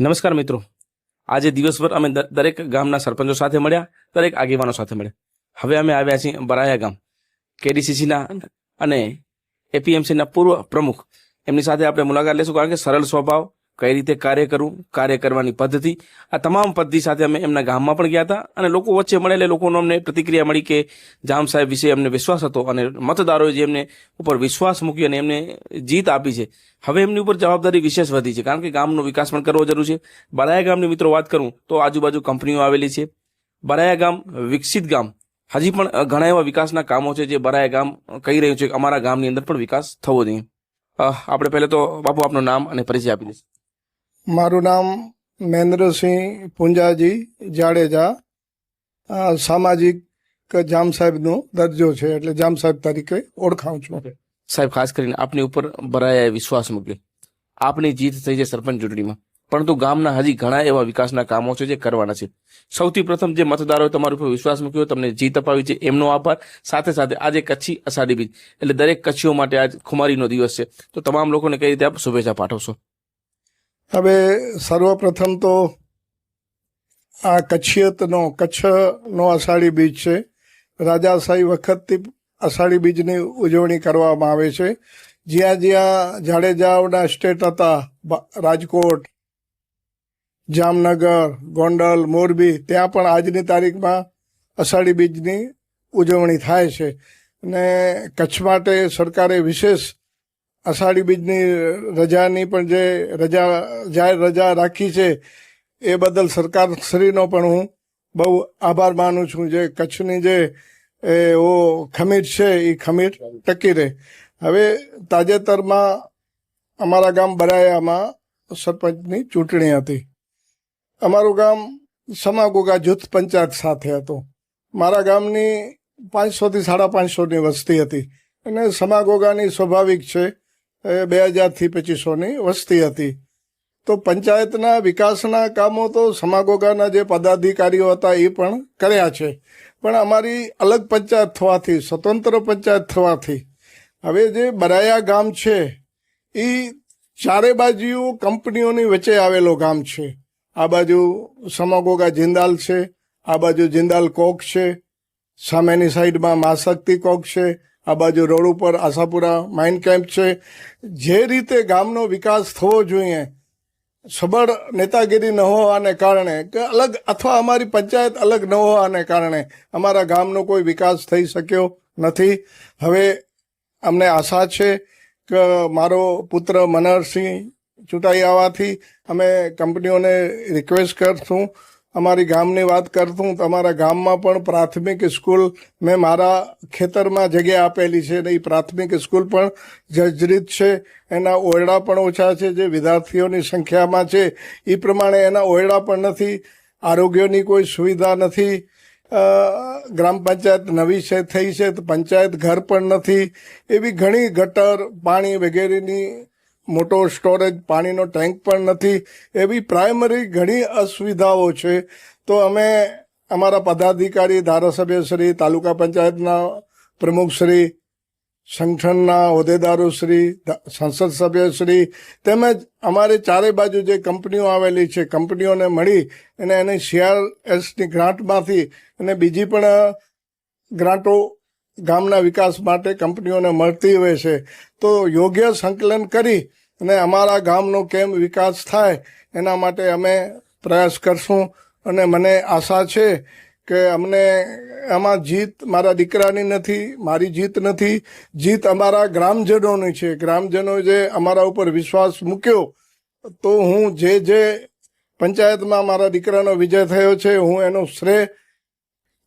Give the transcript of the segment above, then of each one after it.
નમસ્કાર મિત્રો. આજે દિવસભર અમે દરેક ગામના સરપંચો સાથે મળ્યા, દરેક આગેવાનો સાથે મળ્યા. હવે અમે આવ્યા છીએ બરાયા ગામ. કેડીસીસીના અને એપીએમસીના પૂર્વ પ્રમુખ. એમની સાથે આપણે મુલાકાત લેશું કારણ કે સરળ સ્વભાવ કઈ રીતે કાર્ય કરવું કાર્ય કરવાની પદ્ધતિ. આ તમામ પદ્ધતિ સાથે અમે એમના ગામમાં પણ ગયા હતા અને લોકો વચ્ચે મળેલે લોકોનો અમને પ્રતિક્રિયા મળી કે જામ સાહેબ વિશે અમને વિશ્વાસ હતો અને મતદારોએ જે એમને ઉપર વિશ્વાસ મૂકી અને એમને જીત આપી છે. હવે એમની ઉપર જવાબદારી વિશેષ વધી છે. કારણ કે ગામનો વિકાસ પણ કરવો જરૂર છે. બરાયા ગામની મિત્રો વાત કરું તો આજુબાજુ કંપનીઓ આવેલી છે. બરાયા ગામ વિકસિત ગામ. હજી પણ ઘણા એવા વિકાસના કામો છે જે બરાયા ગામ કહી રહ્યું છે કે અમારા ગામની અંદર પણ વિકાસ થવો જોઈએ. આપણે પહેલે તો બાપુ આપનું નામ અને પરિચય આપી દઈશું. મારું નામ મહેન્દ્રસિંહ પુંજાજી જાડેજા સામાજિક જામ સાહેબનો દરજ્જો છે, એટલે જામ સાહેબ તરીકે ઓળખાઉં છું. સાહેબ, ખાસ કરીને આપની ઉપર ભરાયા વિશ્વાસ મૂક્યો આપની જીત થઈ છે સરપંચ ચૂંટણીમાં. પરંતુ ગામના હજી ઘણા એવા વિકાસના કામો છે જે કરવાના છે. સૌથી પ્રથમ જે મતદારોએ તમારા ઉપર વિશ્વાસ મૂક્યો, તમને જીત અપાવી છે, એમનો આભાર. સાથે સાથે આજે કચ્છી અષાઢી બીજ, એટલે દરેક કચ્છીઓ માટે આજ ખુમારીનો દિવસ છે. તો તમામ લોકોને કઈ રીતે આપ શુભેચ્છા પાઠવશો? હવે સર્વપ્રથમ તો આ કચ્છિયતનો, કચ્છનો અષાઢી બીજ છે. રાજાશાહી વખતથી અષાઢી બીજની ઉજવણી કરવામાં આવે છે. જ્યાં જ્યાં જાડેજાઓના સ્ટેટ હતા રાજકોટ, જામનગર, ગોંડલ, મોરબી, ત્યાં પણ આજની તારીખમાં અષાઢી બીજની ઉજવણી થાય છે. અને કચ્છ માટે સરકારે વિશેષ અષાઢી બીજની રજાની પણ જે રજા, જાહેર રજા રાખી છે, એ બદલ સરકારશ્રીનો પણ હું બહુ આભાર માનું છું. જે કચ્છની જે, એ, ઓ ખમીર છે એ ખમીર ટકી રહે. હવે તાજેતરમાં અમારા ગામ બરાયામાં સરપંચની ચૂંટણી હતી. અમારું ગામ સમાગોગા જૂથ પંચાયત સાથે હતું. મારા ગામની પાંચસોથી સાડા પાંચસોની વસ્તી હતી. અને સમાગોગાની સ્વાભાવિક છે બે હજારથી પચીસોની વસ્તી હતી. તો પંચાયતના વિકાસના કામો તો સમાગોગાના જે પદાધિકારીઓ હતા એ પણ કર્યા છે. પણ અમારી અલગ પંચાયત થવાથી, સ્વતંત્ર પંચાયત થવાથી હવે જે બરાયા ગામ છે, એ ચારે બાજુ કંપનીઓની વચ્ચે આવેલો ગામ છે. આ બાજુ સમાગોગા જિંદાલ છે, આ બાજુ જિંદાલ કોક છે, સામેની સાઈડમાં માશક્તિ કોક છે આ બાજુ રોડ ઉપર આશાપુરા માઇન કેમ્પ છે. જે રીતે ગામનો વિકાસ થવો જોઈએ, સબળ નેતાગીરી ન હોવાને કારણે, કે અલગ અથવા અમારી પંચાયત અલગ ન હોવાને કારણે અમારા ગામનો કોઈ વિકાસ થઈ શક્યો નથી. હવે અમને આશા છે કે મારો પુત્ર મનહરસિંહ ચૂંટાઈ આવવાથી અમે કંપનીઓને રિક્વેસ્ટ કરશું. અમારી ગામની વાત કરતું તો અમારા ગામમાં પણ પ્રાથમિક સ્કૂલ મેં મારા ખેતરમાં જગ્યા આપેલી છે અને એ પ્રાથમિક સ્કૂલ પણ જર્જરિત છે. એના ઓરડા પણ ઓછા છે, જે વિદ્યાર્થીઓની સંખ્યામાં છે. એ પ્રમાણે એના ઓરડા પણ નથી, આરોગ્યની કોઈ સુવિધા નથી. ગ્રામ પંચાયત નવી છે, થઈ છે, તો પંચાયત ઘર પણ નથી. એવી ઘણી ગટર, પાણી વગેરેની મોટો સ્ટોરેજ પાણીનો ટેન્ક પણ નથી, એવી પ્રાઇમરી ઘણી અસુવિધાઓ છે. તો અમે અમારા પદાધિકારી, ધારાસભ્ય શ્રી, તાલુકા પંચાયતના પ્રમુખશ્રી સંગઠનના હોદ્દેદારોશ્રી સંસદ સભ્યશ્રી તેમજ અમારે ચારે બાજુ જે કંપનીઓ આવેલી છે, કંપનીઓને મળી અને એને સીઆરએસની ગ્રાન્ટમાંથી અને બીજી પણ ગ્રાન્ટો ગામના વિકાસ માટે કંપનીઓને મળતી હોય છે. તો યોગ્ય સંકલન કરી અને અમારા ગામનો કેમ વિકાસ થાય એના માટે અમે પ્રયાસ કરશું. અને મને આશા છે કે અમને આમાં જીત મારા દીકરાની નથી, મારી જીત નથી. જીત અમારા ગ્રામજનોની છે. ગ્રામજનો જે અમારા ઉપર વિશ્વાસ મૂક્યો, તો હું જે જે પંચાયતમાં મારા દીકરાનો વિજય થયો છે, હું એનો શ્રેય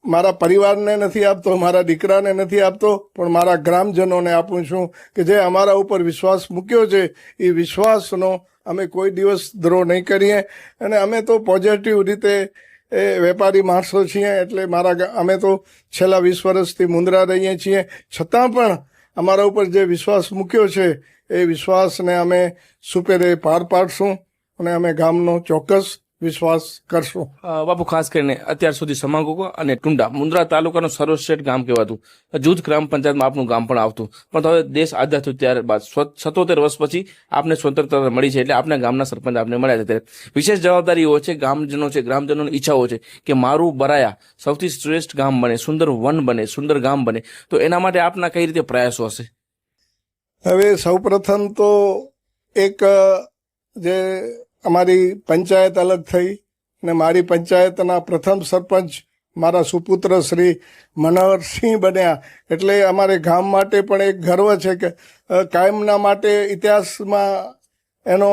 મારા પરિવારને નથી આપતો, મારા દીકરાને નથી આપતો, પણ મારા ગ્રામજનોને આપું છું કે જે અમારા ઉપર વિશ્વાસ મૂક્યો છે, એ વિશ્વાસનો અમે કોઈ દિવસ દ્રોહ નહીં કરીએ. અને અમે તો પોઝિટિવ રીતે એ વેપારી માણસો છીએ, એટલે મારા અમે તો છેલ્લા વીસ વર્ષથી મુંદ્રા રહીએ છીએ. છતાં પણ અમારા ઉપર જે વિશ્વાસ મૂક્યો છે, એ વિશ્વાસને અમે સુપેરે પાર પાડશું અને અમે ગામનો ચોક્કસ વિશ્વાસ કરશું. બાપુ ખાસ કરીને અત્યાર સુધી સમાગોકો અને ટુંડા મુન્દ્રા તાલુકાનું સર્વશ્રેષ્ઠ ગામ કહેવાતું. જૂથ ગ્રામ પંચાયતમાં આપનું ગામ પણ આવતું. પણ હવે દેશ આઝાદ થયો ત્યારબાદ. સત્તોતેર વર્ષ પછી આપને સ્વતંત્રતા મળી છે એટલે આપના ગામના સરપંચ આપને મળ્યા છે ત્યારે. વિશેષ જવાબદારી હોય છે ગામજનો છે ગ્રામજનોની ઈચ્છાઓ છે કે મારું બરાયા સૌથી શ્રેષ્ઠ ગામ બને સુંદર વન બને સુંદર ગામ બને. તો એના માટે આપના કઈ રીતે પ્રયાસો હશે? હવે સૌપ્રથમ તો એક જે અમારી પંચાયત અલગ થઈ ને મારી પંચાયતના પ્રથમ સરપંચ મારા સુપુત્ર શ્રી મનોહરસિંહ બન્યા. એટલે અમારે ગામ માટે પણ એક ગર્વ છે કે કાયમના માટે ઇતિહાસમાં એનો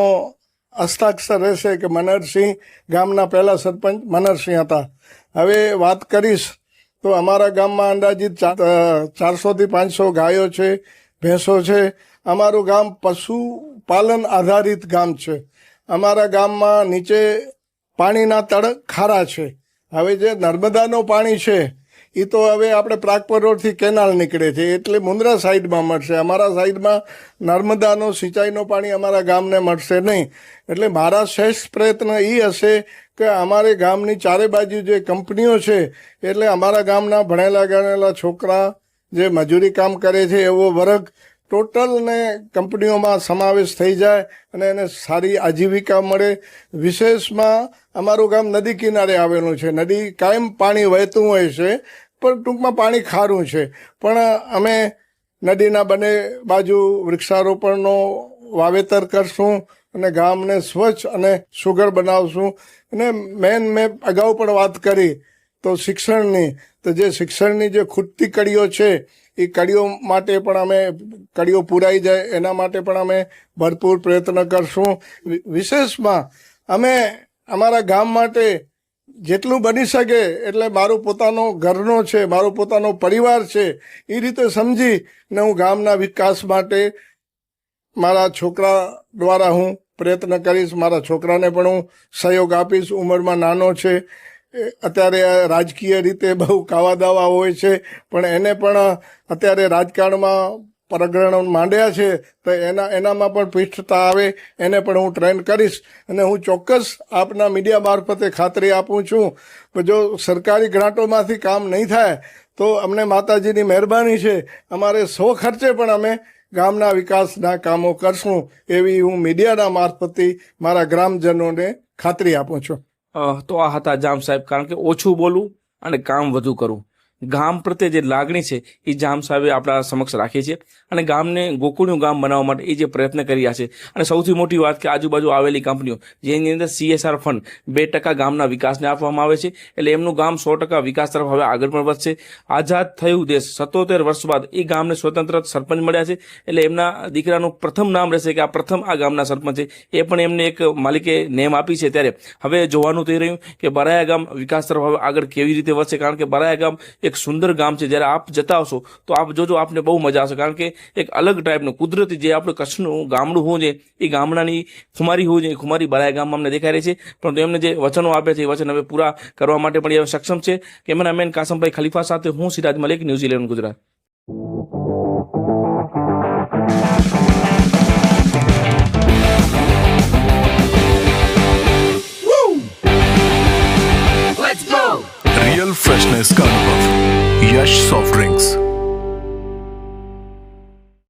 હસ્તાક્ષર રહેશે કે મનહરસિંહ ગામના પહેલા સરપંચ મનહરસિંહ હતા. હવે વાત કરીશ તો અમારા ગામમાં અંદાજિત ચારસોથી પાંચસો ગાયો છે, ભેંસો છે. અમારું ગામ પશુપાલન આધારિત ગામ છે. અમારા ગામમાં નીચે પાણીના તળ ખારા છે. હવે જે નર્મદાનું પાણી છે એ તો હવે આપણે પ્રાગપર રોડથી કેનાલ નીકળે છે. એટલે મુન્દ્રા સાઈડમાં મળશે. અમારા સાઈડમાં નર્મદાનો, સિંચાઈનો પાણી અમારા ગામને મળશે નહીં. એટલે મારા શ્રેષ્ઠ પ્રયત્ન એ હશે કે અમારે ગામની ચારે બાજુ જે કંપનીઓ છે, એટલે અમારા ગામના ભણેલા ગણેલા છોકરા જે મજૂરી કામ કરે છે એવો વર્ગ ટોટલ ને કંપનીઓમાં સમાવેશ થઈ જાય અને એને સારી આજીવિકા મળે. વિશેષમાં અમારું ગામ નદી કિનારે આવેલું છે. નદી કાયમ પાણી વહેતું હોય છે, પણ ટૂંકમાં પાણી ખારું છે. પણ અમે નદીના બંને બાજુ વૃક્ષારોપણનો વાવેતર કરશું અને ગામને સ્વચ્છ અને સુઘડ બનાવશું. અને મેન મેં અગાઉ પણ વાત કરી તો શિક્ષણની. તો જે શિક્ષણની જે ખૂટતી કડીઓ છે એ કડીઓ માટે પણ અમે કડીઓ પૂરાઈ જાય, એના માટે પણ અમે ભરપૂર પ્રયત્ન કરશું. વિશેષમાં અમે અમારા ગામ માટે જેટલું બની શકે એટલે મારું પોતાનો ઘરનો છે, મારો પોતાનો પરિવાર છે, એ રીતે સમજી ને હું ગામના વિકાસ માટે મારા છોકરા દ્વારા હું પ્રયત્ન કરીશ, મારા છોકરાને પણ હું સહયોગ આપીશ. ઉંમરમાં નાનો છે અત્યારે રાજકીય રીતે બહુ કાવા દાવા હોય છે, પણ એને પણ અત્યારે રાજકારણમાં પરગ્રહણ માંડ્યા છે, તો એના, એનામાં પણ પિષ્ઠતા આવે, એને પણ હું ટ્રેન કરીશ અને હું ચોક્કસ આપના મીડિયા મારફતે ખાતરી આપું છું. કે જો સરકારી ગ્રાન્ટોમાંથી કામ નહીં થાય, તો અમને માતાજીની મહેરબાની છે. અમારે સો ખર્ચે પણ અમે ગામના વિકાસના કામો કરશું, એવી હું મીડિયાના મારફતે મારા ગ્રામજનોને ખાતરી આપું છું. તો આ હતા જામ સાહેબ. કારણ કે ઓછું બોલવું અને કામ વધુ કરવું ગામ પ્રત્યે જે લાગણી છે, એ જામ સાહેબે આપણા સમક્ષ રાખી છે અને ગામને ગોકુળનું ગામ બનાવવા માટે એ જે પ્રયત્ન કરી રહ્યા છે. અને સૌથી મોટી વાત કે આજુબાજુ આવેલી કંપનીઓ, જેની અંદર સીએસઆર ફંડ બે ટકા ગામના વિકાસને આપવામાં આવે છે, એટલે એમનું ગામ સો ટકા વિકાસ તરફ હવે આગળ પણ વધશે. આઝાદ થયું દેશ સત્તોતેર વર્ષ બાદ એ ગામને સ્વતંત્ર સરપંચ મળ્યા છે, એટલે એમના દીકરાનું પ્રથમ નામ રહેશે કે આ પ્રથમ આ ગામના સરપંચ છે. એ પણ એમને એક માલિકે નેમ આપી છે ત્યારે. હવે જોવાનું થઈ રહ્યું કે બરાયા ગામ વિકાસ તરફ હવે આગળ કેવી રીતે વધશે, કારણ કે બરાયા ગામ એક સુંદર ગામ છે. જ્યારે આપ જતા આવશો તો આપ જોજો આપને બહુ મજા આવશે. કારણ કે એક અલગ ટાઈપનું કુદરતી જે આપણું કચ્છનું ગામડું હોવું છે એ ગામડાની ખુમારી હોવું જોઈએ ખુમારી બરાય ગામમાં અમને દેખાઈ રહી છે. પરંતુ એમને જે વચનો આપ્યા છે, એ વચન હવે પૂરા કરવા માટે પણ એ સક્ષમ છે. કેમેરામેન કાસમભાઈ ખલીફા સાથે હું સિરાજ મલિક ન્યૂઝીલેન્ડ, ગુજરાત.